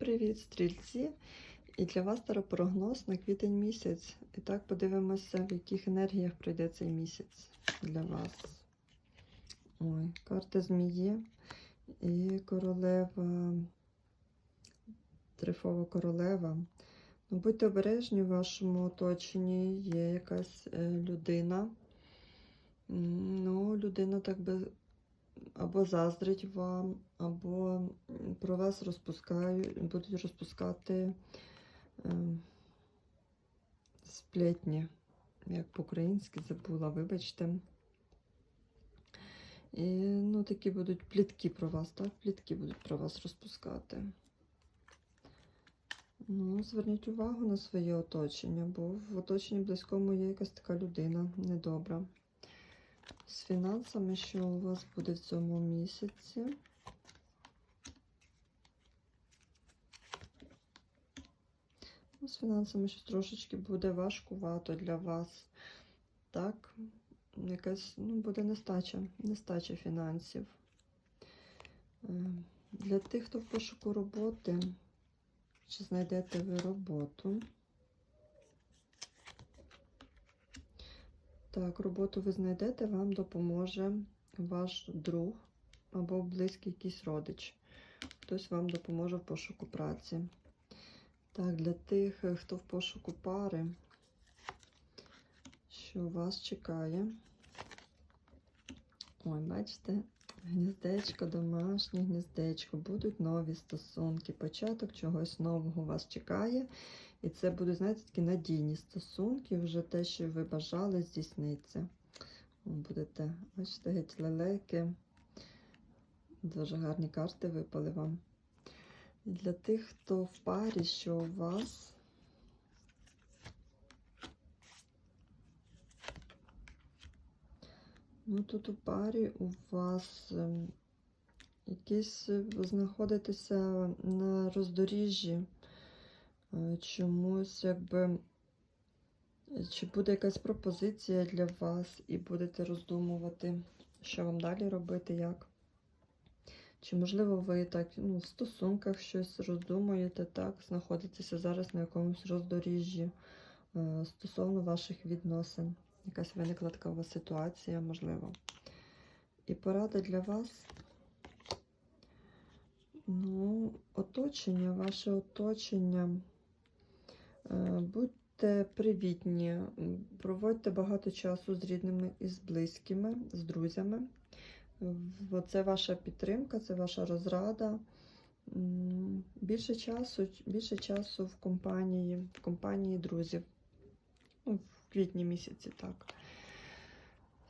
Привіт, стрільці! І для вас таропрогноз на квітень місяць. І так подивимося, в яких енергіях пройде цей місяць для вас. Ой, карта змії і королева, трифова королева. Ну, будьте обережні в вашому оточенні, є якась е, людина. Ну, людина так би або заздрить вам, або про вас розпускають, будуть розпускати е, сплетні, як по-українськи забула, вибачте. І ну, такі будуть плітки про вас, так? Плітки будуть про вас розпускати. Ну, зверніть увагу на своє оточення, бо в оточенні близькому є якась така людина недобра. З фінансами, що у вас буде в цьому місяці. Ну, з фінансами щось трошечки буде важкувато для вас. Так, якась ну, буде нестача, нестача фінансів. Е, Для тих, хто в пошуку роботи, чи знайдете ви роботу? Так, роботу ви знайдете, вам допоможе ваш друг або близький якийсь родич. Хтось вам допоможе в пошуку праці. Так, для тих, е, хто в пошуку пари, що вас чекає. Ой, бачите, гніздечко, домашнє гніздечко, будуть нові стосунки. Початок чогось нового вас чекає. І це будуть, знаєте, такі надійні стосунки, вже те, що ви бажали, здійсниться. Будете, бачите, геть лелеки. Дуже гарні карти випали вам. І для тих, хто в парі, що у вас. Ну, тут у парі у вас ем, якісь ви знаходитеся на роздоріжжі чомусь, якби, е, чи буде якась пропозиція для вас, і будете роздумувати, що вам далі робити, як. Чи, можливо, ви так ну, в стосунках щось роздумуєте, так, знаходитеся зараз на якомусь роздоріжжі е, стосовно ваших відносин. Якась виникла така у вас ситуація, можливо. І порада для вас. Ну, оточення, ваше оточення. Е, Будьте привітні, проводьте багато часу з рідними і з близькими, з друзями. Це ваша підтримка, це ваша розрада. Більше часу, більше часу в компанії, в компанії друзів. Ну, в квітні місяці, так.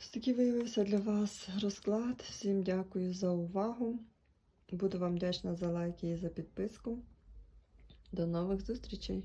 Ось такий виявився для вас розклад. Всім дякую за увагу. Буду вам вдячна за лайки і за підписку. До нових зустрічей!